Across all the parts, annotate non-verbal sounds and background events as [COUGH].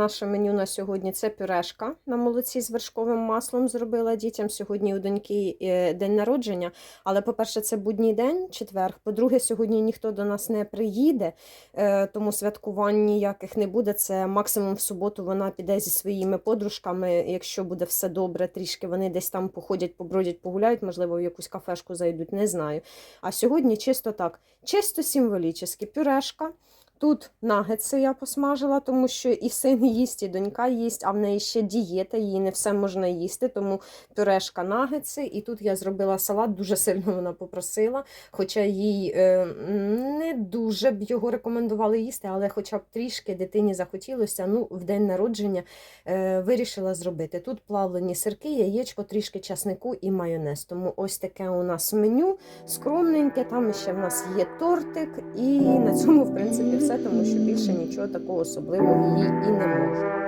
Наше меню на сьогодні це пюрешка на молоці з вершковим маслом зробила дітям. Сьогодні у доньки е, день народження. Але, по-перше, це будній день, четверг. По-друге, сьогодні ніхто до нас не приїде, е, тому святкувань ніяких не буде. Це максимум в суботу вона піде зі своїми подружками. Якщо буде все добре, трішки вони десь там походять, побродять, погуляють, можливо, в якусь кафешку зайдуть, не знаю. А сьогодні чисто так, чисто символічно. Пюрешка. Тут нагетси я посмажила, тому що і син їсть, і донька їсть, а в неї ще дієта, їй не все можна їсти, тому пюрешка нагетси. І тут я зробила салат, дуже сильно вона попросила, хоча їй е, не дуже б його рекомендували їсти, але хоча б трішки дитині захотілося, ну, в день народження е, вирішила зробити. Тут плавлені сирки, яєчко, трішки часнику і майонез. Тому ось таке у нас меню скромненьке. Там ще в нас є тортик, і на цьому, в принципі, все, тому що більше нічого такого особливого її і не можу.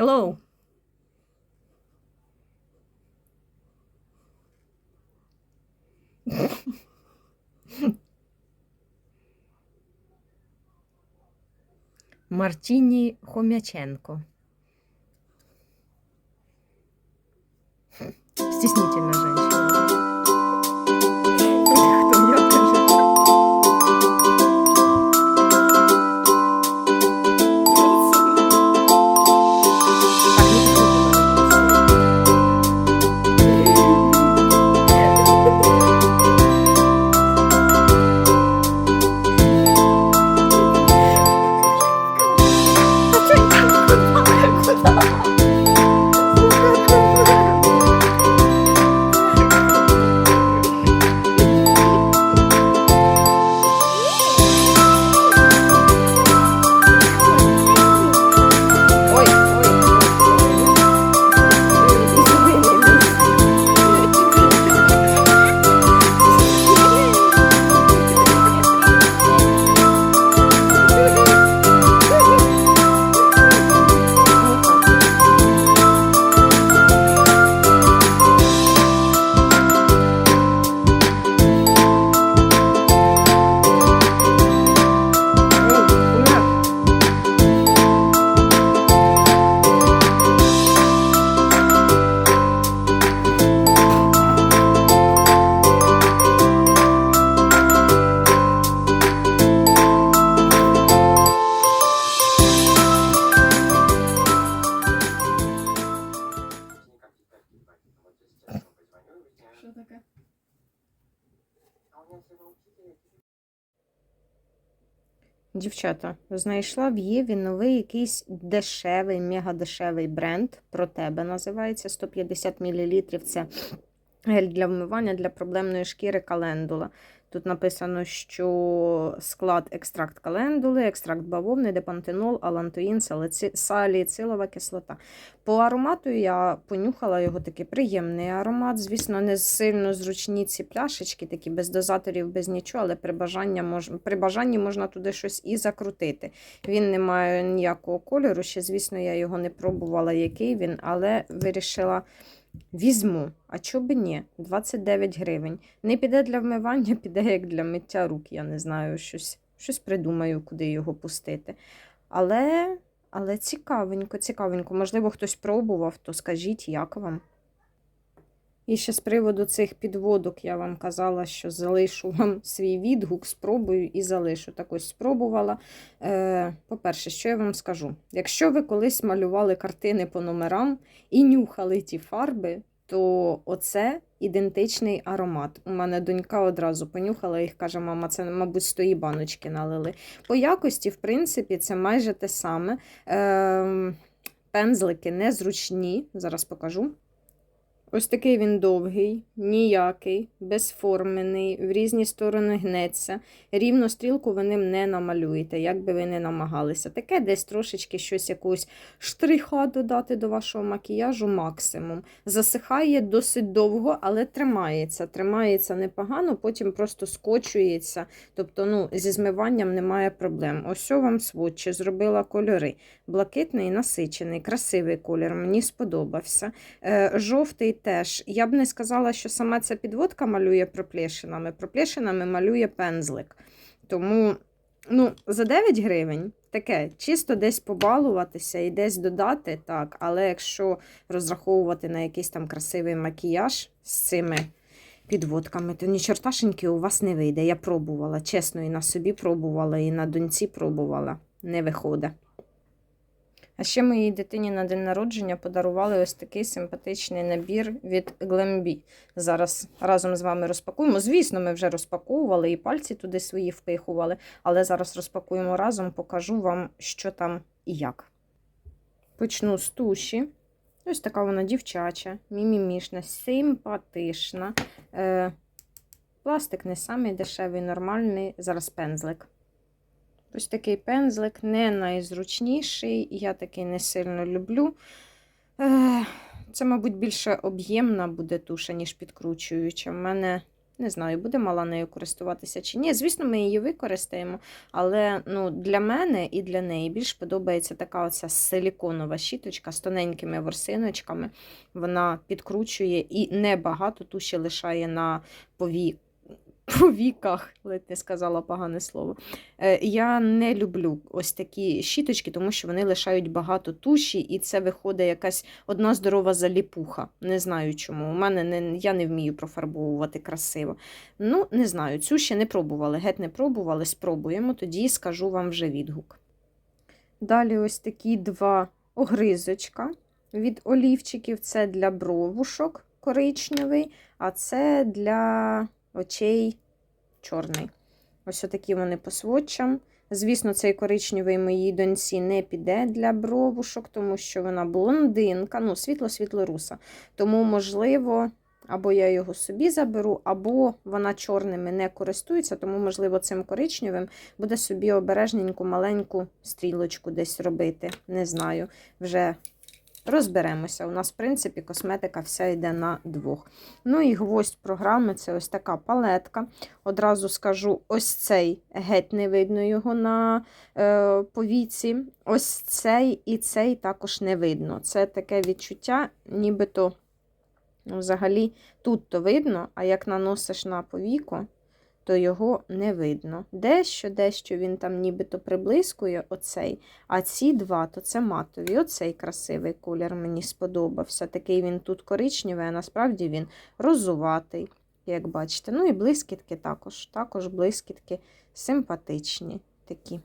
Hello. Мартіні Хомяченко. Стеснительная женщина. Дівчата, знайшла в Єві новий якийсь дешевий, мега дешевий бренд. Про тебе називається 150 мл. Це Гель для вмивання для проблемної шкіри календула. Тут написано, що склад екстракт календули, екстракт бавовни, депантенол, алантоїн, саліцилова кислота. По аромату я понюхала його такий приємний аромат. Звісно, не сильно зручні ці пляшечки, такі без дозаторів, без нічого, але при, бажання мож... при бажанні можна туди щось і закрутити. Він не має ніякого кольору. Ще, звісно, я його не пробувала, який він, але вирішила. Візьму, а чого б ні? 29 гривень. Не піде для вмивання, [LAUGHS] піде як для миття рук. Я не знаю, щось, щось придумаю, куди його пустити. Але, але цікавенько, цікавенько. Можливо, хтось пробував, то скажіть, як вам. І ще з приводу цих підводок я вам казала, що залишу вам свій відгук, спробую і залишу. Так ось спробувала. Е, По-перше, що я вам скажу? Якщо ви колись малювали картини по номерам і нюхали ті фарби, то оце ідентичний аромат. У мене донька одразу понюхала їх, каже, мама, це, мабуть, з тої баночки налили. По якості, в принципі, це майже те саме. Е, Пензлики незручні, зараз покажу. Ось такий він довгий, ніякий, безформений, в різні сторони гнеться. Рівно стрілку ви ним не намалюєте, як би ви не намагалися. Таке десь трошечки щось якусь штриха додати до вашого макіяжу максимум. Засихає досить довго, але тримається. Тримається непогано, потім просто скочується. Тобто, ну, зі змиванням немає проблем. Ось вам сводчі, зробила кольори. Блакитний, насичений, красивий колір, мені сподобався. Е, жовтий теж. Я б не сказала, що сама ця підводка малює проплешинами. Проплешинами малює пензлик. Тому ну, за 9 гривень таке, чисто десь побалуватися і десь додати, так. Але якщо розраховувати на якийсь там красивий макіяж з цими підводками, то ні чорташеньки у вас не вийде. Я пробувала. Чесно, і на собі пробувала, і на доньці пробувала. Не виходить. А ще моїй дитині на день народження подарували ось такий симпатичний набір від Glambi. Зараз разом з вами розпакуємо. Звісно, ми вже розпаковували і пальці туди свої впихували, але зараз розпакуємо разом, покажу вам, що там і як. Почну з туші. Ось така вона дівчача, мімімішна, симпатична. Е, пластик не самий дешевий, нормальний. Зараз пензлик. Ось такий пензлик, не найзручніший, я такий не сильно люблю. Це, мабуть, більше об'ємна буде туша, ніж підкручуюча. В мене не знаю, буде мала нею користуватися чи ні. Звісно, ми її використаємо, але ну, для мене і для неї більш подобається така оця силіконова щіточка з тоненькими ворсиночками. Вона підкручує і небагато туші лишає на пові по віках, ледь не сказала погане слово. Е, Я не люблю ось такі щіточки, тому що вони лишають багато туші, і це виходить якась одна здорова заліпуха. Не знаю чому. У мене не, я не вмію профарбовувати красиво. Ну, не знаю, цю ще не пробували. Геть не пробували, спробуємо, тоді скажу вам вже відгук. Далі ось такі два огризочка від олівчиків. Це для бровушок коричневий, а це для очей чорний. Ось отакі вони по сводчам. Звісно, цей коричневий моїй доньці не піде для бровушок, тому що вона блондинка, ну, світло-світло-руса. Тому, можливо, або я його собі заберу, або вона чорними не користується, тому, можливо, цим коричневим буде собі обережненьку маленьку стрілочку десь робити. Не знаю, вже Розберемося. У нас, в принципі, косметика вся йде на двох. Ну і гвоздь програми це ось така палетка. Одразу скажу: ось цей геть не видно його на е, повіці. Ось цей і цей також не видно. Це таке відчуття, нібито взагалі тут то видно, а як наносиш на повіку, то його не видно. Дещо, дещо він там нібито приблискує оцей, а ці два то це матові. Оцей красивий колір мені сподобався. Такий він тут коричневий, а насправді він розуватий, як бачите. Ну і блискітки також. Також блискітки симпатичні такі.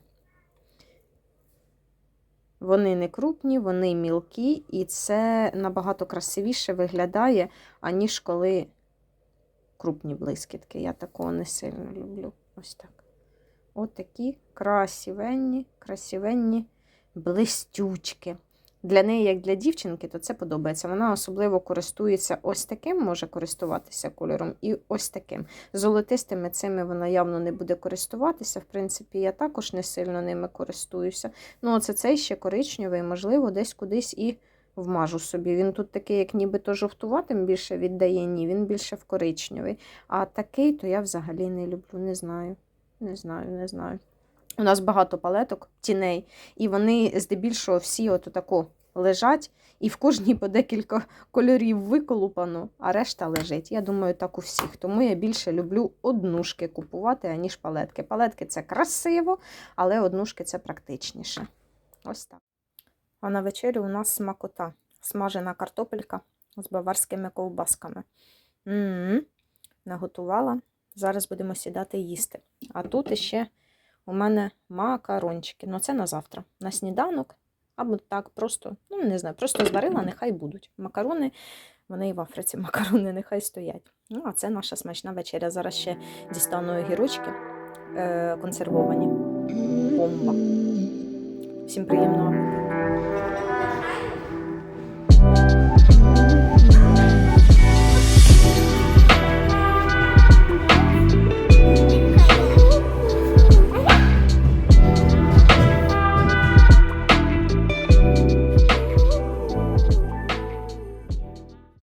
Вони не крупні, вони мілкі, і це набагато красивіше виглядає, аніж коли крупні блискітки. Я такого не сильно люблю. Ось так. От такі красивенні, красивенні блистючки. для неї, як для дівчинки, то це подобається. Вона особливо користується ось таким, може користуватися кольором, і ось таким. Золотистими цими вона явно не буде користуватися. В принципі, я також не сильно ними користуюся. Ну, оце цей ще коричневий, можливо, десь кудись і вмажу собі. Він тут такий, як нібито жовтуватим більше віддає, ні, він більше в коричневий. А такий, то я взагалі не люблю, не знаю. Не знаю, не знаю. У нас багато палеток, тіней, і вони здебільшого всі от тако лежать, і в кожній по декілька кольорів виколупано, а решта лежить. Я думаю, так у всіх. Тому я більше люблю однушки купувати, аніж палетки. Палетки це красиво, але однушки це практичніше. Ось так. А на вечерю у нас смакота. Смажена картопелька з баварськими ковбасками. М-м-м. Наготувала. Зараз будемо сідати їсти. А тут іще у мене макарончики. Ну, це на завтра. На сніданок. Або так, просто, ну не знаю, просто зварила, нехай будуть. Макарони, вони і в Африці [LAUGHS] макарони, нехай стоять. Ну, а це наша смачна вечеря. Зараз ще дістану огірочки е, консервовані. Бомба. Всім приємного.